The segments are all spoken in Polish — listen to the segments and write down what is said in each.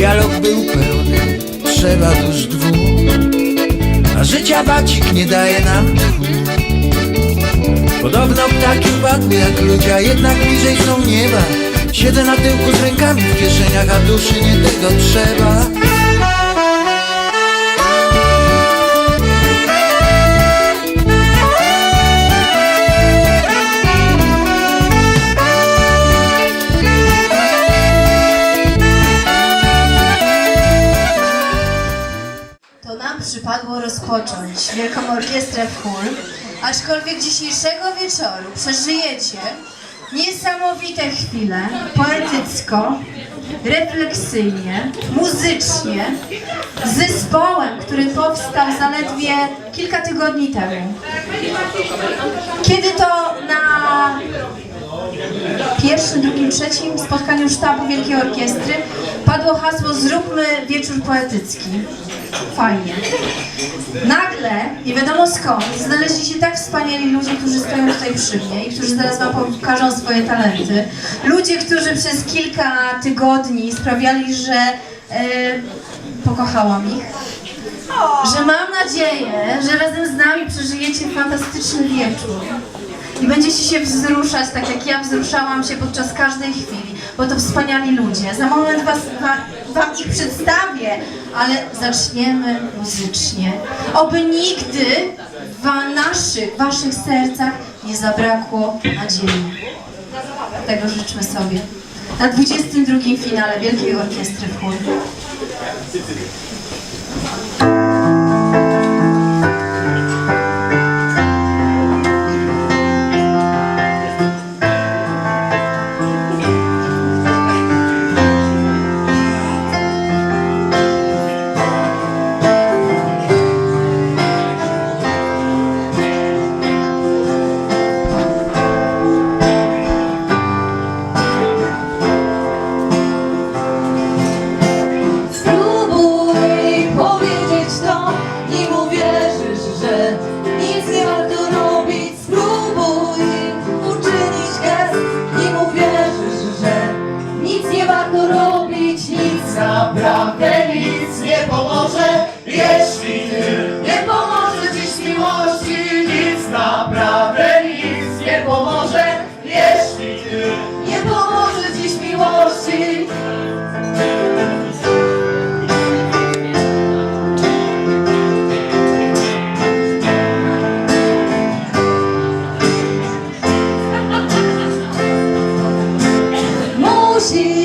Dialog był pełny, trzeba dusz dwóch, a życia bacik nie daje nam. Podobno ptaki upadły jak ludzie, jednak bliżej są nieba. Siedzę na tyłku z rękami w kieszeniach, a duszy nie tego trzeba. Rozpocząć Wielką Orkiestrę w Hul, aczkolwiek dzisiejszego wieczoru przeżyjecie niesamowite chwile, poetycko, refleksyjnie, muzycznie, z zespołem, który powstał zaledwie kilka tygodni temu. Kiedy to na pierwszym, drugim, trzecim spotkaniu sztabu Wielkiej Orkiestry padło hasło Zróbmy wieczór poetycki. Fajnie. Nagle, nie wiadomo skąd, znaleźli się tak wspaniali ludzie, którzy stoją tutaj przy mnie i którzy zaraz Wam pokażą swoje talenty. Ludzie, którzy przez kilka tygodni sprawiali, że e, pokochałam ich. Że mam nadzieję, że razem z nami przeżyjecie fantastyczny wieczór. I będziecie się wzruszać, tak jak ja wzruszałam się podczas każdej chwili, bo to wspaniali ludzie. Za moment was, wa, wam ich przedstawię, ale zaczniemy muzycznie. Oby nigdy w naszych, waszych sercach nie zabrakło nadziei. Tego życzmy sobie. Na 22 finale Wielkiej Orkiestry w Chór. Miłości.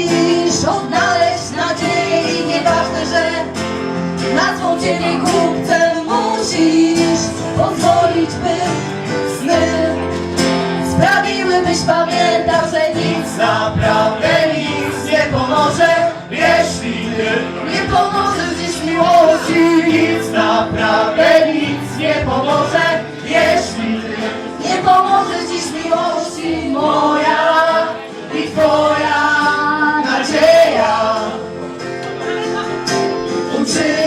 Nie pomoże, jeśli ty nie pomożesz dziś miłości. Moja i twoja nadzieja uczyni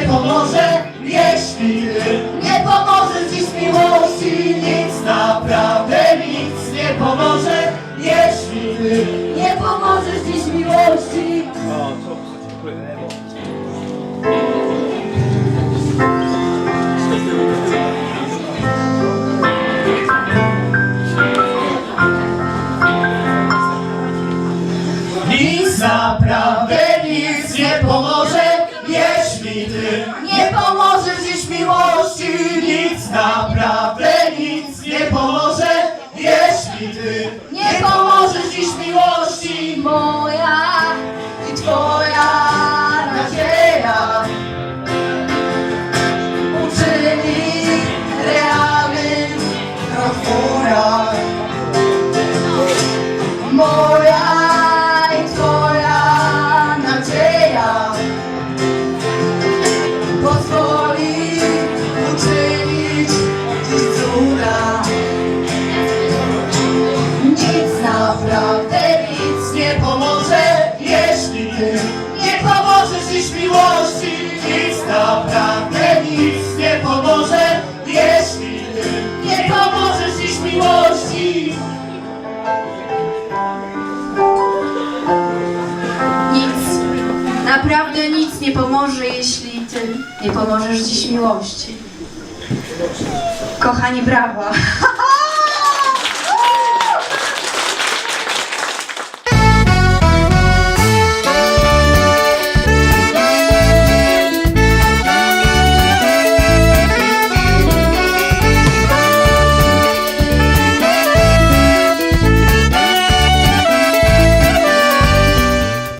nie pomoże, jeśli nie pomożesz dziś miłości. Nic naprawdę nic nie pomoże, jeśli nie pomożesz dziś miłości. Nic Nic, naprawdę nic nie pomoże, jeśli ty nie pomożesz dziś miłości. Kochani, brawa.